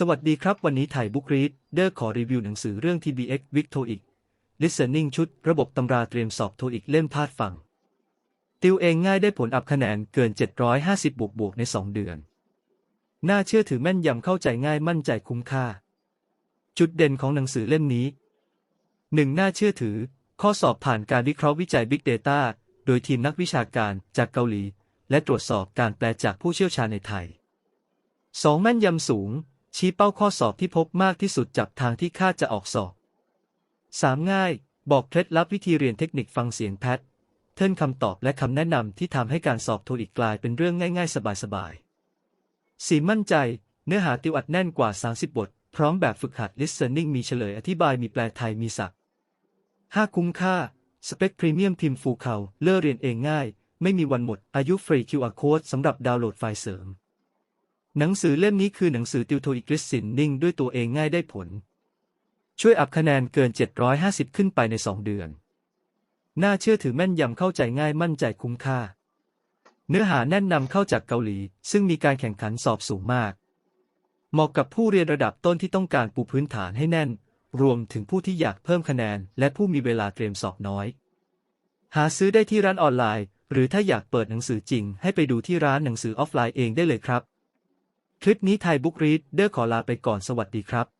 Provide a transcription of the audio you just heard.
สวัสดีครับ วันนี้ไทยบุ๊กรีดเดอร์ขอรีวิวหนังสือเรื่อง TBX Vic TOEIC Listening ชุด ระบบตำราเตรียมสอบโทอีกเล่มพาดฟัง ติวเองง่ายได้ผลอัพคะแนนเกิน 750 บวกบวกใน 2 เดือน น่าเชื่อถือแม่นยำเข้าใจง่ายมั่นใจคุ้มค่า จุดเด่นของหนังสือเล่มนี้ 1. น่าเชื่อถือ ข้อสอบผ่านการวิเคราะห์วิจัย Big Data โดยทีมนักวิชาการจากเกาหลี และตรวจสอบการแปลจากผู้เชี่ยวชาญในไทย 2. แม่นยำสูง ชี้เป้าข้อสอบที่พบมากที่สุดจากทางที่คาดจะออกสอบ 3. ง่าย บอกเคล็ดลับวิธีเรียนเทคนิคฟังเสียงแพทเทิร์นคำตอบและคำแนะนำที่ทำให้การสอบโทอีกกลายเป็นเรื่องง่ายๆ สบายๆ 4. มั่นใจ เนื้อหาติวอัดแน่นกว่า 30 บท พร้อมแบบฝึกหัด listening มีเฉลยอธิบายมีแปลไทยมีศักดิ์ 5. คุ้มค่า สเปคพรีเมียมพิมพ์ฟูเขาเลือกเรียนเองง่าย ไม่มีวันหมด อายุฟรี QR code สำหรับดาวน์โหลดไฟล์เสริม หนังสือเล่มนี้คือหนังสือติวโทอีกริสซินนิ่งด้วยตัวเองง่ายได้ผล ช่วยอัพคะแนนเกิน 750 ขึ้นไปใน 2 เดือน น่าเชื่อถือแม่นยำเข้าใจง่ายมั่นใจคุ้มค่า เนื้อหาแน่นนำเข้าจากเกาหลี ซึ่งมีการแข่งขันสอบสูงมาก เหมาะกับผู้เรียนระดับต้นที่ต้องการปูพื้นฐานให้แน่น รวมถึงผู้ที่อยากเพิ่มคะแนน และผู้มีเวลาเตรียมสอบน้อย หาซื้อได้ที่ร้านออนไลน์ หรือถ้าอยากเปิดหนังสือจริง ให้ไปดูที่ร้านหนังสือออฟไลน์เองได้เลยครับ คลิปนี้ไทยบุ๊กรีดเดอร์ขอลาไปก่อนสวัสดีครับ